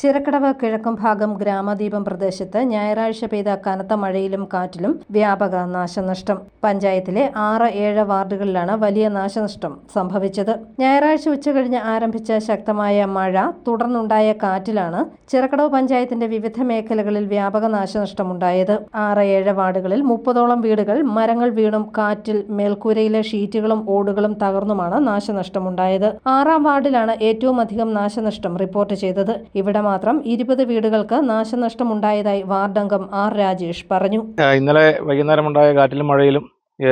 ചിറക്കടവ് കിഴക്കും ഭാഗം ഗ്രാമദീപം പ്രദേശത്ത് ഞായറാഴ്ച പെയ്ത കനത്ത മഴയിലും കാറ്റിലും വ്യാപക നാശനഷ്ടം. പഞ്ചായത്തിലെ ആറ് ഏഴ് വാർഡുകളിലാണ് വലിയ നാശനഷ്ടം സംഭവിച്ചത്. ഞായറാഴ്ച ഉച്ചകഴിഞ്ഞ് ആരംഭിച്ച ശക്തമായ മഴ തുടർന്നുണ്ടായ കാറ്റിലാണ് ചിറക്കടവ് പഞ്ചായത്തിന്റെ വിവിധ മേഖലകളിൽ വ്യാപക നാശനഷ്ടമുണ്ടായത്. ആറ് ഏഴ് വാർഡുകളിൽ മുപ്പതോളം വീടുകൾ മരങ്ങൾ വീണും കാറ്റിൽ മേൽക്കൂരയിലെ ഷീറ്റുകളും ഓടുകളും തകർന്നുമാണ് നാശനഷ്ടമുണ്ടായത്. ആറാം വാർഡിലാണ് ഏറ്റവും അധികം നാശനഷ്ടം റിപ്പോർട്ട് ചെയ്തത്. ഇവിടെ മാത്രം ഇരുപത് വീടുകൾക്ക് നാശനഷ്ടമുണ്ടായതായി വാർഡംഗം ആർ രാജേഷ് പറഞ്ഞു. ഇന്നലെ വൈകുന്നേരം ഉണ്ടായ കാറ്റിലും മഴയിലും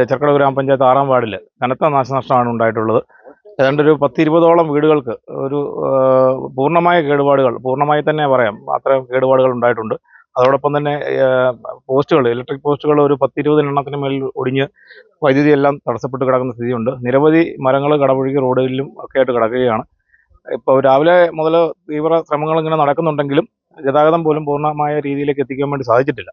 ചെറുക്കട ഗ്രാമപഞ്ചായത്ത് ആറാം വാർഡിൽ കനത്ത നാശനഷ്ടമാണ് ഉണ്ടായിട്ടുള്ളത്. ഏതാണ്ട് ഒരു പത്ത് ഇരുപതോളം വീടുകൾക്ക് ഒരു പൂർണമായ കേടുപാടുകൾ പൂർണമായി തന്നെ പറയാം അത്രയും കേടുപാടുകൾ ഉണ്ടായിട്ടുണ്ട്. അതോടൊപ്പം തന്നെ പോസ്റ്റുകൾ ഇലക്ട്രിക് പോസ്റ്റുകൾ ഒരു പത്തിരുപത് എണ്ണത്തിന് മേൽ ഒടിഞ്ഞ് വൈദ്യുതി എല്ലാം തടസ്സപ്പെട്ട് കിടക്കുന്ന സ്ഥിതിയുണ്ട്. നിരവധി മരങ്ങൾ കടപുഴകി റോഡിലും ഒക്കെ ആയിട്ട് കിടക്കുകയാണ്. ഇപ്പോൾ രാവിലെ മുതൽ തീവ്ര ശ്രമങ്ങൾ ഇങ്ങനെ നടക്കുന്നുണ്ടെങ്കിലും ഗതാഗതം പോലും പൂർണമായ രീതിയിലേക്ക് എത്തിക്കാൻ വേണ്ടി സാധിച്ചിട്ടില്ല.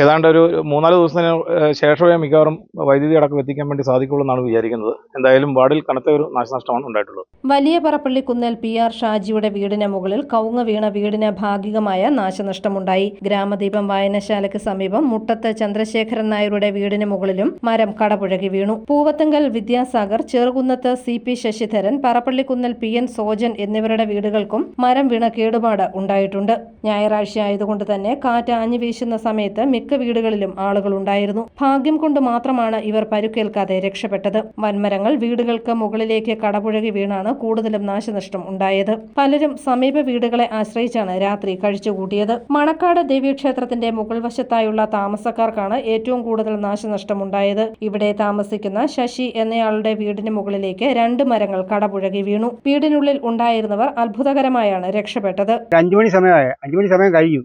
ഏതാണ്ട് ഒരു മൂന്നാൽ ദിവസത്തിന് ശേഷമേ മിക്കവാറും വൈദ്യുതി അടക്കം എത്തിക്കാൻ വേണ്ടി സാധിക്കുള്ളൂ എന്നാണ് വിചാരിക്കുന്നത്. എന്തായാലും വാർഡിൽ കനത്ത ഒരു നാശനഷ്ടമാണ് ഉണ്ടായിട്ടുള്ളത്. വലിയ പറപ്പള്ളി കുന്നൽ പി ആർ ഷാജിയുടെ വീടിന് മുകളിൽ കവുങ്ങ് വീണ വീടിന് ഭാഗികമായ നാശനഷ്ടമുണ്ടായി. ഗ്രാമദീപം വായനശാലയ്ക്ക് സമീപം മുട്ടത്ത് ചന്ദ്രശേഖരൻ നായരുടെ വീടിന് മുകളിലും മരം കടപുഴകി വീണു. Poovathankal Vidyasagar Cherukunnath C P Sasidharan Parappally Kunnal P N Sojan എന്നിവരുടെ വീടുകൾക്കും മരം വീണ കേടുപാട് ഉണ്ടായിട്ടുണ്ട്. ഞായറാഴ്ച ആയതുകൊണ്ട് തന്നെ കാറ്റ് ആഞ്ഞു വീശുന്ന സമയത്ത് മിക്ക വീടുകളിലും ആളുകൾ ഉണ്ടായിരുന്നു ഭാഗ്യം കൊണ്ട് മാത്രമാണ് ഇവർ പരുക്കേൽക്കാതെ രക്ഷപ്പെട്ടത്. വൻമരങ്ങൾ വീടുകൾക്ക് മുകളിലേക്ക് കടപുഴകി വീണാണ് കൂടുതലും നാശനഷ്ടം ഉണ്ടായത്. പലരും സമീപ വീടുകളെ ആശ്രയിച്ചാണ് രാത്രി കഴിച്ചുകൂട്ടിയത്. മണക്കാട് ദേവീക്ഷേത്രത്തിന്റെ മുകൾ വശത്തായുള്ള താമസക്കാർക്കാണ് ഏറ്റവും കൂടുതൽ നാശനഷ്ടമുണ്ടായത് ഇവിടെ താമസിക്കുന്ന ശശി എന്നയാളുടെ വീടിന് മുകളിലേക്ക് രണ്ട് മരങ്ങൾ കടപുഴകി വീണു. വീടിനുള്ളിൽ ഉണ്ടായിരുന്നവർ അത്ഭുതകരമായാണ് രക്ഷപ്പെട്ടത്. അഞ്ചുമണി അഞ്ചുമണി സമയമായ. അഞ്ചു സമയം കഴിഞ്ഞു.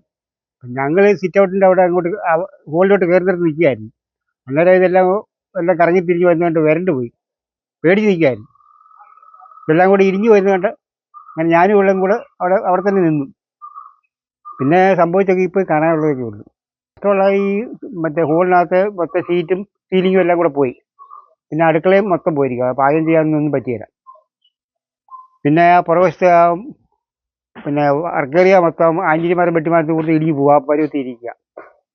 ഞങ്ങൾ സിറ്റ് ഔട്ടിന്റെ അവിടെ അങ്ങോട്ട് ഹോളിലോട്ട് കയറി നിർത്തി നിൽക്കുകയായിരുന്നു. അന്നേരം ഇതെല്ലാം എല്ലാം കറങ്ങി തിരിഞ്ഞ് വരുന്നതുകൊണ്ട് വരണ്ട് പോയി. പേടിച്ച് നിൽക്കുകയായിരുന്നു. എല്ലാം കൂടി ഇരിഞ്ഞു വരുന്നതുകൊണ്ട് അങ്ങനെ ഞാനും ഇവളും കൂടെ അവിടെ അവിടെ തന്നെ നിന്നു. പിന്നെ സംഭവിച്ചൊക്കെ ഇപ്പോൾ കാണാനുള്ളതൊക്കെ ഉള്ളൂ. ഇഷ്ടമുള്ള ഈ മറ്റേ ഹോളിനകത്ത് മൊത്തം സീറ്റും സീലിങ്ങും എല്ലാം കൂടെ പോയി. പിന്നെ അടുക്കളയും മൊത്തം പോയിരിക്കുക പാചകം ചെയ്യാനൊന്നും പറ്റിയില്ല. പിന്നെ ആ പുറവശത്തെ ആ പിന്നെ അർക്കേറിയ മൊത്തം ആഞ്ചിരിമാരും വെട്ടിമാരത്തിന് കൂടുതൽ ഇടിഞ്ഞു പോവാ പരുവത്തിരിക്കുക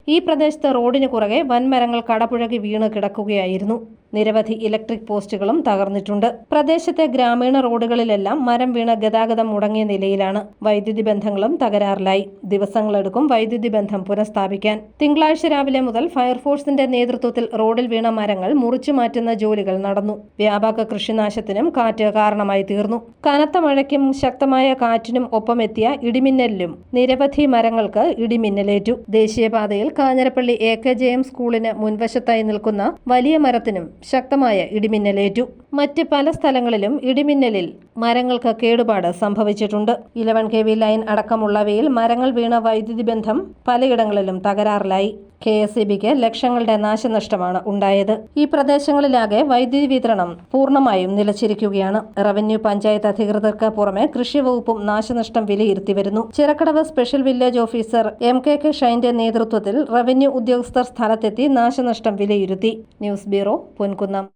ഈ പ്രദേശത്ത് റോഡിന് കുറകെ വൻമരങ്ങൾ കടപുഴകി വീണ് കിടക്കുകയായിരുന്നു. നിരവധി ഇലക്ട്രിക് പോസ്റ്റുകളും തകർന്നിട്ടുണ്ട്. പ്രദേശത്തെ ഗ്രാമീണ റോഡുകളിലെല്ലാം മരം വീണ ഗതാഗതം മുടങ്ങിയ നിലയിലാണ് വൈദ്യുതി ബന്ധങ്ങളും തകരാറിലായി. ദിവസങ്ങളെടുക്കും വൈദ്യുതി ബന്ധം പുനഃസ്ഥാപിക്കാൻ. തിങ്കളാഴ്ച രാവിലെ മുതൽ ഫയർഫോഴ്സിന്റെ നേതൃത്വത്തിൽ റോഡിൽ വീണ മരങ്ങൾ മുറിച്ചു മാറ്റുന്ന ജോലികൾ നടന്നു. വ്യാപക കൃഷിനാശത്തിനും കാറ്റ് കാരണമായി തീർന്നു. കനത്ത മഴയ്ക്കും ശക്തമായ കാറ്റിനും ഒപ്പമെത്തിയ ഇടിമിന്നലിലും നിരവധി മരങ്ങൾക്ക് ഇടിമിന്നലേറ്റു. ദേശീയപാതയിൽ Kanjirappally A K J M സ്കൂളിന് മുൻവശത്തായി നിൽക്കുന്ന വലിയ മരത്തിനും ശക്തമായ ഇടിമിന്നലേറ്റു. മറ്റ് പല സ്ഥലങ്ങളിലും ഇടിമിന്നലിൽ മരങ്ങൾക്ക് കേടുപാട് സംഭവിച്ചിട്ടുണ്ട്. ഇലവൻ കെ വി ലൈൻ അടക്കമുള്ളവയിൽ മരങ്ങൾ വീണ വൈദ്യുതി ബന്ധം പലയിടങ്ങളിലും തകരാറിലായി. കെ എസ് ഇ ബിക്ക് ലക്ഷങ്ങളുടെ നാശനഷ്ടമാണ് ഉണ്ടായത്. ഈ പ്രദേശങ്ങളിലാകെ വൈദ്യുതി വിതരണം പൂർണമായും നിലച്ചിരിക്കുകയാണ്. റവന്യൂ പഞ്ചായത്ത് അധികൃതർക്ക് പുറമെ കൃഷി വകുപ്പും നാശനഷ്ടം വിലയിരുത്തി വരുന്നു. Chirakkadavu special village officer M K K ഷൈന്റെ നേതൃത്വത്തിൽ റവന്യൂ ഉദ്യോഗസ്ഥർ സ്ഥലത്തെത്തി നാശനഷ്ടം വിലയിരുത്തി. News bureau Ponkunnam.